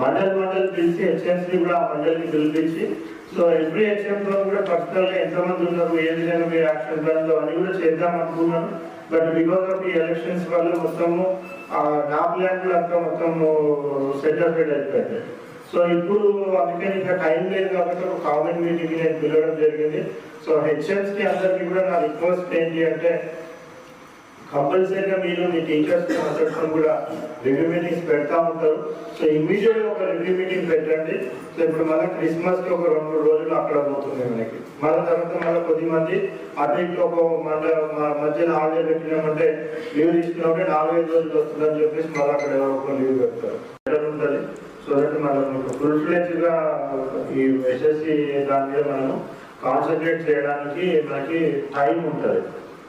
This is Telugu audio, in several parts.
మండల్ మండల్ పిలిచి హెచ్ఎంసీ కూడా ఆ మండలిని పిలిపించి సో ఎవ్రీ హెచ్ఎం కూడా పర్సనల్గా ఎంతమంది ఉన్నారు ఏ విధంగా మీ యాక్షన్ ప్లాన్లో అని కూడా చేద్దాం అనుకున్నాను. బట్ బికాస్ ఆఫ్ ఈ ఎలక్షన్స్ వల్ల మొత్తము ఆ, నా ప్లాన్ కూడా అంతా మొత్తము సెటిల్మెంట్ అయిపోయింది. సో ఇప్పుడు అందుకని ఇంకా టైం లేదు కాబట్టి ఒక కామన్ మీటింగ్ నేను పిలవడం జరిగింది. సో హెచ్ఎంస్ అందరికీ కూడా నా రిక్వెస్ట్ ఏంటి అంటే కంపల్సరీగా మీరు మీ టీచర్స్ మాట్లాడటం కూడా రివ్యూ మీటింగ్స్ పెడతా ఉంటారు. సో ఇమీడియట్ ఒక రివ్యూ మీటింగ్ పెట్టండి. సో ఇప్పుడు మళ్ళీ క్రిస్మస్కి ఒక రెండు మూడు రోజులు అక్కడ పోతుంది మనకి. మళ్ళీ తర్వాత మళ్ళీ కొద్ది మంది అటు ఇంట్లో ఒక మళ్ళీ మధ్యలో హాలిడే పెట్టినామంటే లీవ్ తీసుకున్నామంటే నాలుగైదు రోజులు వస్తుందని చెప్పేసి మళ్ళీ అక్కడ ఎవరో ఒక లీవ్ పెడతారు. ఉంటుంది. సో దట్ మనం ఫుల్ ఫ్లెజ్గా ఈ ఎస్ఎస్సి దాని మీద మనము కాన్సన్ట్రేట్ చేయడానికి మనకి టైం ఉంటుంది.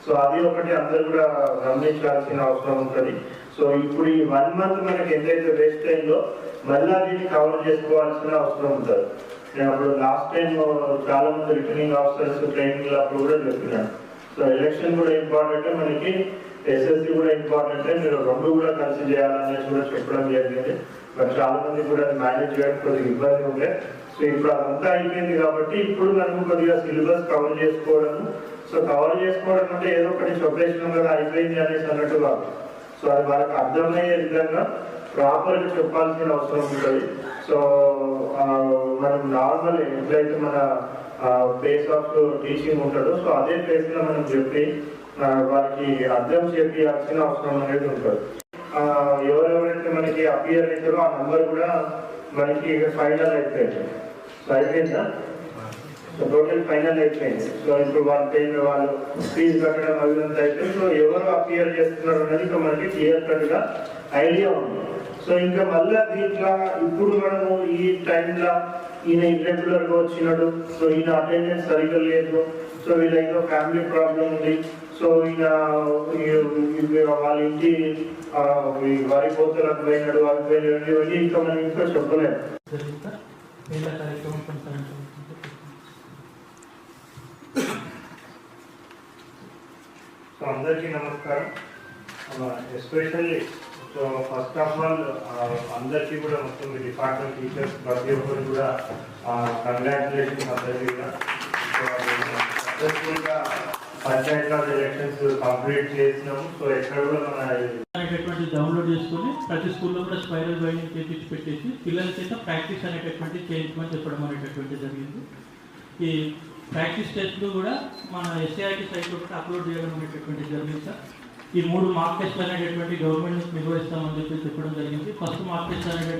సో అది ఒకటి అందరూ కూడా గమనించాల్సిన అవసరం ఉంటుంది. సో ఇప్పుడు ఈ వన్ మంత్ మనకి ఎంతైతే వేస్ట్ అయిందో మళ్ళీ దీన్ని కవర్ చేసుకోవాల్సిన అవసరం ఉంటుంది. నేను అప్పుడు లాస్ట్ టైం చాలా మంది రిటర్నింగ్ ఆఫీసర్స్ ట్రైనింగ్ అప్పుడు కూడా చెప్పినాను. సో ఎలక్షన్ కూడా ఇంపార్టెంట్ మనకి ఎస్ఎస్సి కూడా ఇంపార్టెంట్ మీరు రెండు కూడా కలిసి చేయాలనేసి కూడా చెప్పడం జరిగింది. మరి చాలా మంది కూడా మేనేజ్ చేయడం కొద్దిగా ఇబ్బంది ఉండే. సో ఇప్పుడు అదంతా అయిపోయింది కాబట్టి ఇప్పుడు మనము కొద్దిగా సిలబస్ కవర్ చేసుకోవడం సో కవర్ చేసుకోవడం అంటే ఏదో ఒకటి చెప్పేసినాం కదా అయిపోయింది అనేసి అన్నట్టు కాదు సో అది వాళ్ళకి అర్థమయ్యే విధంగా ప్రాపర్గా చెప్పాల్సిన అవసరం ఉంటుంది. సో మనం నార్మల్ ఎట్లయితే మన బేస్ ఆఫ్ టీచింగ్ ఉంటుందో సో అదే ప్లేస్లో మనం చెప్పి వారికి అర్థం చేయాల్సిన అవసరం అనేది ఉంటుంది. ఎవరెవరైతే మనకి అపియర్ అవుతారో ఆ నెంబర్ కూడా మనకి ఫైనల్ అయిపోయింది. సో అయిపోయిందా? సో టోటల్ ఫైనల్ అయిపోయింది. సో ఇప్పుడు వాళ్ళ పేరు వాళ్ళు ఫీజు కట్టడం అవి అంతా అయిపోయింది సో ఎవరు అపియర్ చేస్తున్నారు అనేది ఇంకా మనకి క్లియర్ కట్ ఐడియా ఉంది. సో ఇంకా మళ్ళీ దీంట్లో ఇప్పుడు మనము ఈ టైంలో ఈయన ఇర్రెగ్యులర్గా వచ్చినాడు. సో ఈయన అటెండెన్స్ సరిగ్గా లేదు. సో వీళ్ళ ఏదో ఫ్యామిలీ ప్రాబ్లం ఉంది. సో ఈయన వాళ్ళ ఇంటి వారి పోతులకు పోయినాడు అవి పోయినాడు ఇవన్నీ ఇంకా మనం ఇంకా చెప్పలేము. సో అందరికీ నమస్కారం. Especially so first of all అందరికీ కూడా మొత్తం మీ డిపార్ట్మెంట్ టీచర్స్ ప్రతి ఒక్కరు కూడా కంగ్రాచులేషన్స్ అందరికీ కూడా. సక్సెస్ఫుల్గా పంచాయత్ రాజ్ ఎలక్షన్స్ కంప్లీట్ చేసినాము. సో ఎక్కడ కూడా మన అనేటటువంటి డౌన్లోడ్ చేసుకొని ప్రతి స్కూల్లో కూడా స్పైరల్ బైండింగ్ చేపించి పెట్టేసి పిల్లల చేత ప్రాక్టీస్ అనేటటువంటి చేయించమని చెప్పడం అనేటటువంటి జరిగింది. ఈ ప్రాక్టీస్ టెస్ట్లు కూడా మన ఎస్ఏఐటి సైట్లో కూడా అప్లోడ్ చేయడం అనేటటువంటి జరిగింది సార్. ఈ మూడు మార్క్ టెస్ట్ అనేటటువంటి గవర్నమెంట్ నిర్వహిస్తామని చెప్పి చెప్పడం జరిగింది. ఫస్ట్ మార్క్ టెస్ట్ అనేటటువంటి